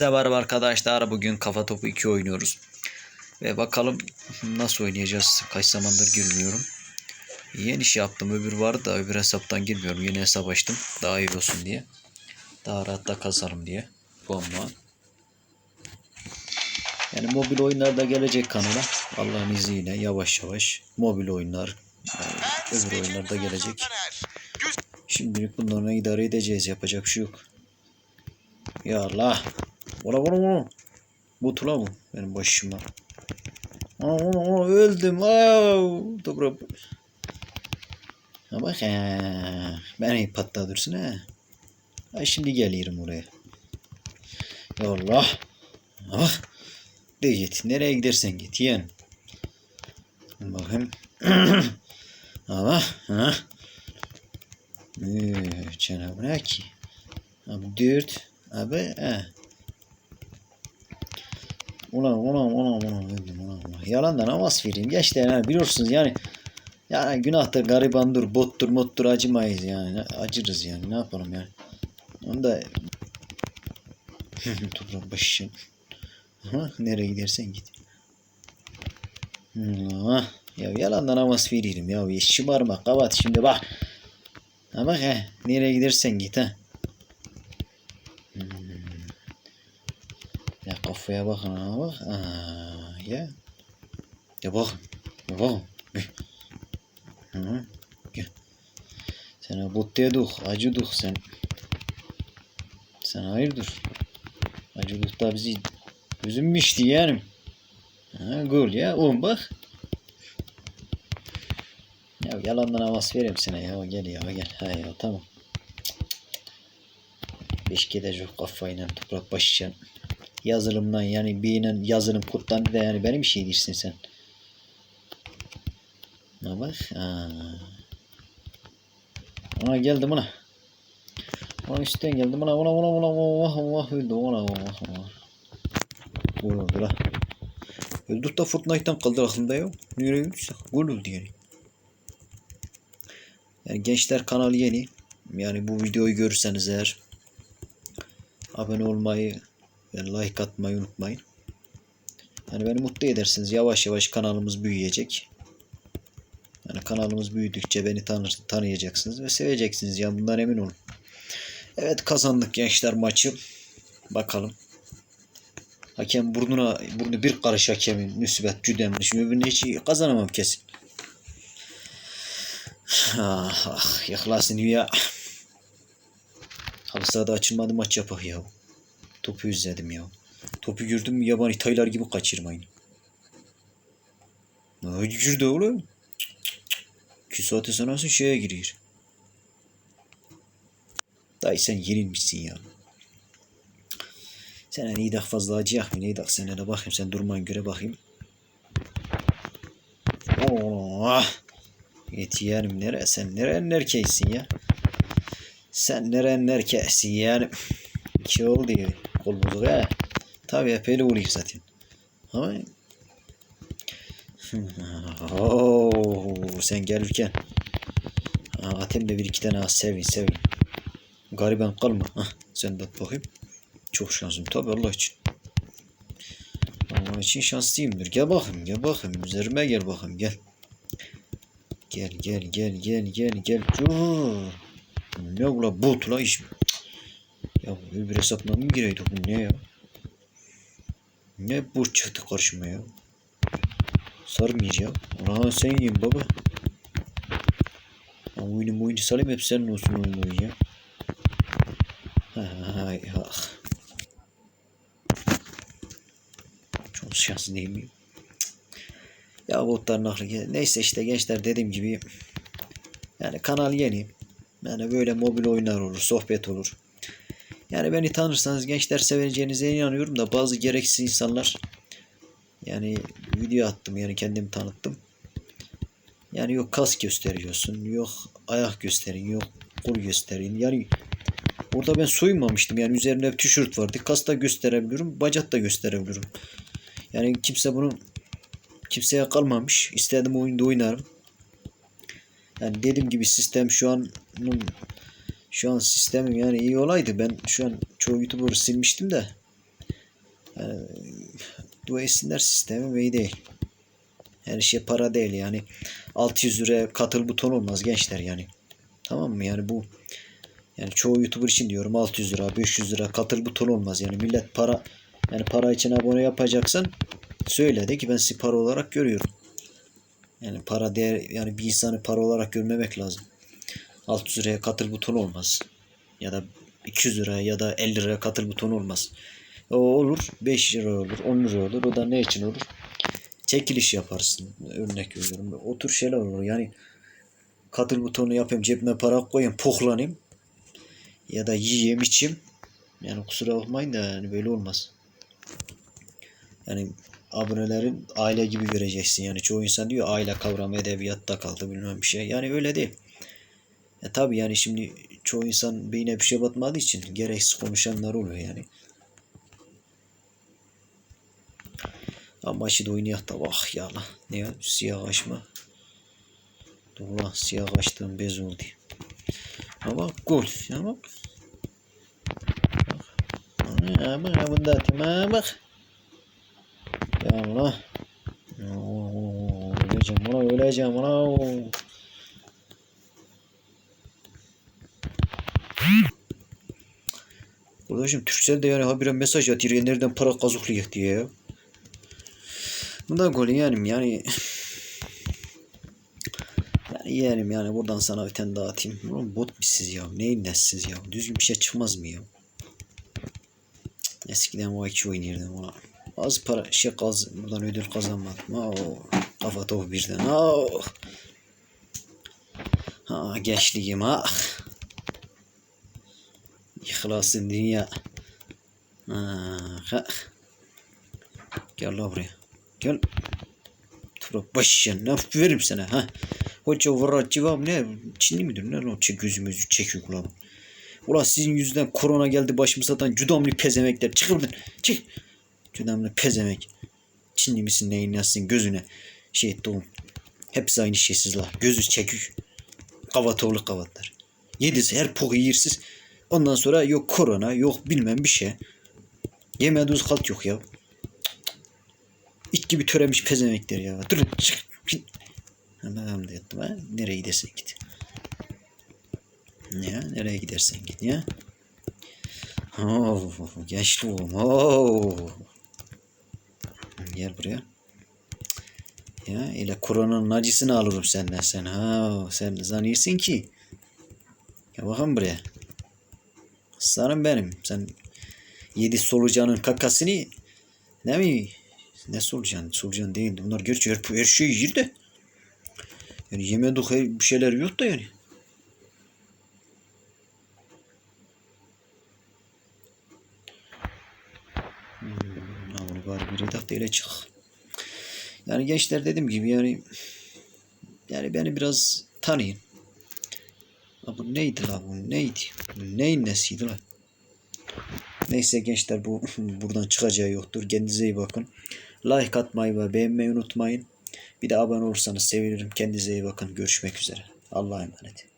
Size merhaba arkadaşlar. Bugün Kafa Topu 2 oynuyoruz. Ve bakalım nasıl oynayacağız. Kaç zamandır girmiyorum. Yeni iş yaptım. Öbür vardı da öbür hesaptan girmiyorum. Yeni hesap açtım. Daha iyi olsun diye. Daha rahat da kazarım diye. Puan. Yani mobil oyunlar da gelecek kanala. Allah'ın izniyle yavaş yavaş. Mobil oyunlar. yani öbür oyunlar da gelecek. Şimdilik bunlarla idare edeceğiz. Yapacak bir şey yok. Ya Allah. Ola ola ola. Bu tula bu. Benim başıma. Ola ola ola öldüm. Aa, dobra. Ha bak ha. Ben iyi patladırsın ha. Ha şimdi gelirim oraya. Ya Allah. Ah. De git. Nereye gidersen git. Yen. Bakayım. Allah. Ha. Ee, Cenab-ı ki? Abi dört. Abi he. Ulan ulan ulan ulan öldüm ulan ulan. Yalandan namaz vereyim. Gençler yani biliyorsunuz yani yani günahtır garibandır bottur mottur acımayız yani acırız yani ne yapalım yani. Onu da toprak başım. Ama nereye gidersen git. Allah. Ya yalandan namaz veririm ya. ya şımarma kapat şimdi bak. Ha bak he. Nereye gidersen git ha. Kafaya bakın ha bak. Aa, ya. Ya bak. Ya bak. Hı. Gel. Sana bot dedik. Sen. Sen hayırdır? Acıdık da bizi üzülmüştü yani. Ha, gol ya. Oğlum bak. Ya yalandan havas vereyim sana ya. Gel ya gel. Ha ya tamam. Beş gidecek kafayla toprak başlayan. Yazılımdan yani birinin yazılım kurttan da yani benim şey değilsin sen. Ne bak. Ha. Ona geldim ona. Ona üstten ona ona ona ona ona ona ona öldü ona ona ona. Gol oldu la. Öldük da Fortnite'tan kaldı aklımda ya. Nereye gittik? Gol oldu yani. Yani gençler kanalı yeni. Yani bu videoyu görürseniz eğer abone olmayı ve like atmayı unutmayın. Yani beni mutlu edersiniz. Yavaş yavaş kanalımız büyüyecek. Yani kanalımız büyüdükçe beni tanır, tanıyacaksınız ve seveceksiniz. Ya bundan emin olun. Evet kazandık gençler maçı. Bakalım. Hakem burnuna burnu bir karış hakemin müsbet cüdemmiş. Öbürünü hiç kazanamam kesin. Ah, ah yaklasın ya. Halı sahada açılmadı maç yapak ya. Topu izledim ya. Topu gördüm mü yabani taylar gibi kaçırmayın. Ne girdi oğlum? İki saate sonrası şeye giriyor. Dayı sen yenilmişsin ya. Sen en iyi fazla acıyak mı? Neydi sen hele bakayım sen durman göre bakayım. Oh. Yetiyerim nere? Sen nerenin erkeğisin ya? Sen nerenin erkeğisin yani? İki oldu ya. Kol bulduk ha. Tabii epeyli oluyor zaten. Ama Oo, sen gelirken Atem de bir iki tane az sevin sevin. Gariban kalma. Hah, sen de bakayım. Çok şanslıyım tabii Allah için. Allah için şanslıyımdır. Gel bakayım gel bakayım. Üzerime gel bakayım gel. Gel gel gel gel gel gel. Dur. Ne ula bot la iş mi? Ya öbür hesapla mı gireydik bu ne ya? Ne bot çıktı karşıma ya? Ya. Ulan sen yiyin baba. Ya oyunu oyunu salayım hep senin olsun oyun oyun ya. Hay ah. Çok şanslı değil miyim? Ya botların aklı Neyse işte gençler dediğim gibi yani kanal yeni. Yani böyle mobil oyunlar olur, sohbet olur. Yani beni tanırsanız gençler seveceğinize inanıyorum da bazı gereksiz insanlar yani video attım yani kendimi tanıttım. Yani yok kas gösteriyorsun, yok ayak gösterin, yok kol gösterin. Yani orada ben soyunmamıştım. Yani üzerinde bir tişört vardı. Kas da gösterebiliyorum, bacak da gösterebiliyorum. Yani kimse bunu kimseye kalmamış. İstediğim oyunda oynarım. Yani dediğim gibi sistem şu an şu an sistemim yani iyi olaydı ben şu an çoğu YouTuber'ı silmiştim de Yani, dua etsinler sistemi iyi değil. Her şey para değil yani. 600 liraya katıl buton olmaz gençler yani. Tamam mı? Yani bu yani çoğu YouTuber için diyorum 600 lira, 500 lira katıl buton olmaz. Yani millet para yani para için abone yapacaksan söyle de ki ben sizi para olarak görüyorum. Yani para değer yani bir insanı para olarak görmemek lazım. 600 liraya katıl buton olmaz. Ya da 200 liraya ya da 50 liraya katıl buton olmaz. O olur 5 lira olur 10 lira olur. O da ne için olur? Çekiliş yaparsın. Örnek veriyorum. O tür şeyler olur. Yani katıl butonu yapayım cebime para koyayım poklanayım. Ya da yiyeyim içeyim. Yani kusura bakmayın da yani böyle olmaz. Yani abonelerin aile gibi vereceksin. Yani çoğu insan diyor aile kavramı edebiyatta kaldı bilmem bir şey. Yani öyle değil. E tabi yani şimdi çoğu insan beyine bir şey batmadığı için gereksiz konuşanlar oluyor yani. Ama şimdi oynayak da bak ya lan. Ne ya? Siyah açma. Dur siyah açtığım bez oldu. Ama gol. Ama ama bunda. Ha bak. Ya Allah. Öleceğim buna öleceğim buna. Kardeşim Türkcell de yani habire mesaj atıyor. Nereden para kazıklayacak diye ya. Bunda golü yenim yani. Yani yeğenim yani buradan sana bir tane daha. Ulan bot misiniz ya? Neyin nesiz ya? Düzgün bir şey çıkmaz mı ya? Eskiden o iki oynuyordum ulan. Az para şey kaz buradan ödül kazanmadım. Oo, kafa top birden. Oh. Ha gençliğim ha. İhlasın dünya. Ha. Gel la buraya. Gel. Tura başına ne veririm sana ha. Hoca vurra civam ne? Çinli midir ne lan? Çek gözümüzü çekiyor kulağım. Ulan sizin yüzünden korona geldi başımı satan cüdamlı pezemekler. Çık buradan. Çık. Cüdamlı pezemek. Çinli misin neyin nasılsın gözüne. Şey etti. Hepsi aynı şeysizler. Gözü çekik. Kavatoğlu kavatlar. Yedisi her poku yersiz. Ondan sonra yok korona yok bilmem bir şey. Yemediğiniz kalt yok ya. İt gibi töremiş pezemekler ya. Dur çık. Git. Ben de yattım ha. Nereye gidersen git. Ya nereye gidersen git ya. Oh, gençliğim. Oh. Gel buraya. Ya ile koronanın acısını alırım senden sen. Ha sen zannediyorsun ki. Ya bakın buraya. Sarım benim. Sen yedi solucanın kakasını ne mi? Ne solucan? Solucan değil. Bunlar gerçi her, her şeyi yer de. Yani yemedik her- bir şeyler yok da yani. Hmm, bari bir redak ile çık. Yani gençler dediğim gibi yani yani beni biraz tanıyın. Ha bu neydi la bu neydi? Bu neyin nesiydi la? Neyse gençler bu buradan çıkacağı yoktur. Kendinize iyi bakın. Like atmayı ve beğenmeyi unutmayın. Bir de abone olursanız sevinirim. Kendinize iyi bakın. Görüşmek üzere. Allah'a emanet.